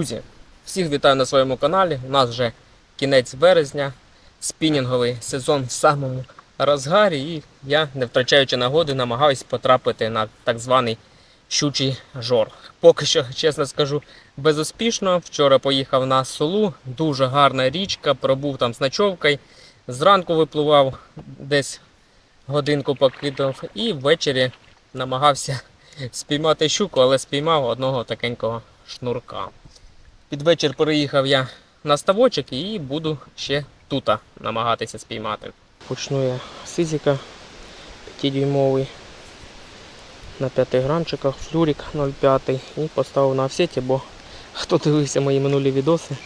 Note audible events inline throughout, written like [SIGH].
Друзі, всіх вітаю на своєму каналі. У нас вже кінець березня, спінінговий сезон в самому розгарі, і я, не втрачаючи нагоди, намагаюсь потрапити на так званий щучий жор. Поки що, чесно скажу, безуспішно. Вчора поїхав на Солу, дуже гарна річка, пробув там з ночовкою. Зранку випливав десь годинку покидав і ввечері намагався спіймати щуку, але спіймав одного такенького шнурка. Під вечір переїхав я на ставочок і буду ще тут намагатися спіймати. Почну я сизіка 5-дюймовий на 5 грамчиках, флюрик 0,5 і поставив на офсеті, бо хто дивився мої минулі відоси,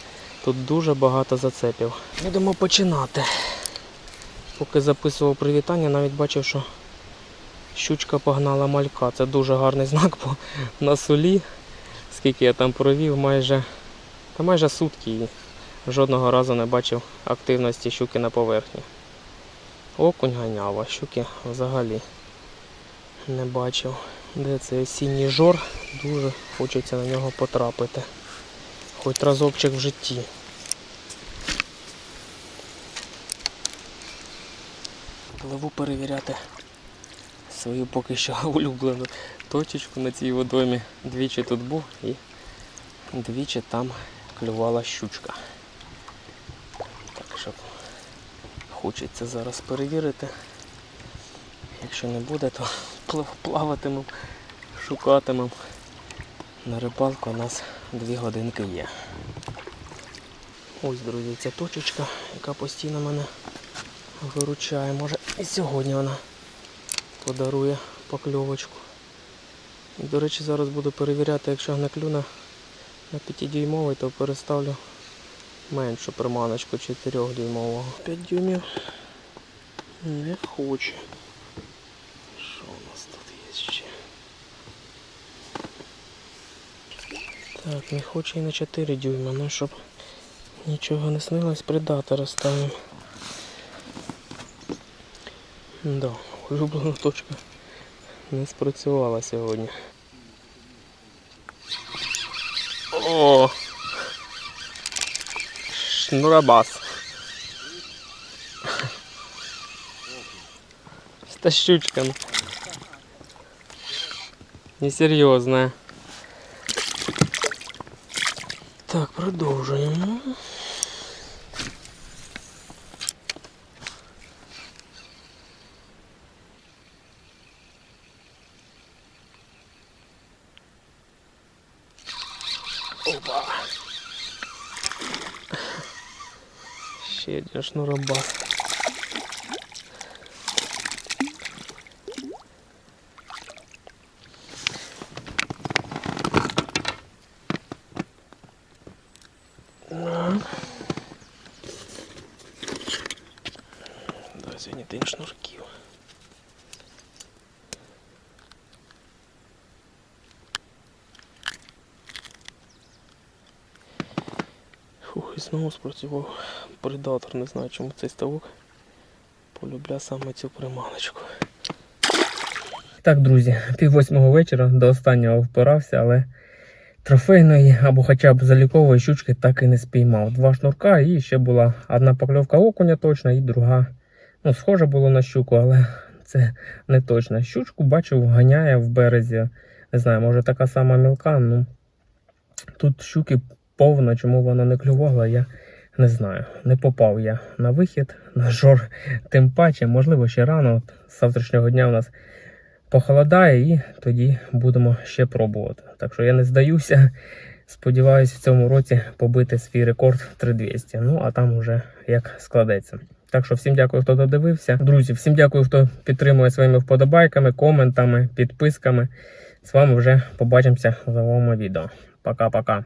тут дуже багато зацепів. Будемо починати. Поки записував привітання, навіть бачив, що щучка погнала малька. Це дуже гарний знак, бо на солі, скільки я там провів, майже, та майже сутки і жодного разу не бачив активності щуки на поверхні. Окунь ганяв, а щуки взагалі не бачив. Де цей осінній жор, дуже хочеться на нього потрапити. Хоч разочок в житті. Пливу перевіряти свою поки що [LAUGHS] улюблену точечку на цій водоймі. Двічі тут був і двічі там клювала щучка. Так що хочеться зараз перевірити. Якщо не буде, то плав- плаватимем, шукатимем. На рибалку у нас дві годинки є. Ось, друзі, ця точечка, яка постійно мене виручає. Може і сьогодні вона подарує покльовочку. До речі, зараз буду перевіряти, якщо не клюне на 5-дюймовий, то переставлю меншу приманочку 4-дюймового. 5 дюймів не хоче. Що у нас тут є ще? Так, не хоче і на 4 дюйма, ну щоб нічого не снилось, предатора ставимо. Да, улюблена точка не спрацювала сьогодні. О! Шнурабас. Та щучка. Несерйозна. Так, продовжуємо. Опа. Ще один шнурабас. Досі не тим шнурків. Фух, і знову спрацював предатор, не знаю чому цей ставок полюбля саме цю приманочку. Так, друзі, пів восьмого вечора до останнього впирався, але трофейної або хоча б залікової щучки так і не спіймав. Два шнурка і ще була одна покльовка окуня точна, і друга. Ну, схоже було на щуку, але це не точно. Щучку бачив, ганяє в березі. Не знаю, може така сама мілка. Ну тут щуки повно, чому вона не клювала, я не знаю. Не попав я на вихід, на жор, тим паче, можливо, ще рано. От з завтрашнього дня у нас похолодає і тоді будемо ще пробувати. Так що я не здаюся. Сподіваюсь, в цьому році побити свій рекорд 3200. Ну а там уже як складеться. Так що всім дякую, хто додивився. Друзі, всім дякую, хто підтримує своїми вподобайками, коментами, підписками. З вами вже побачимося в новому відео. Пока-пока.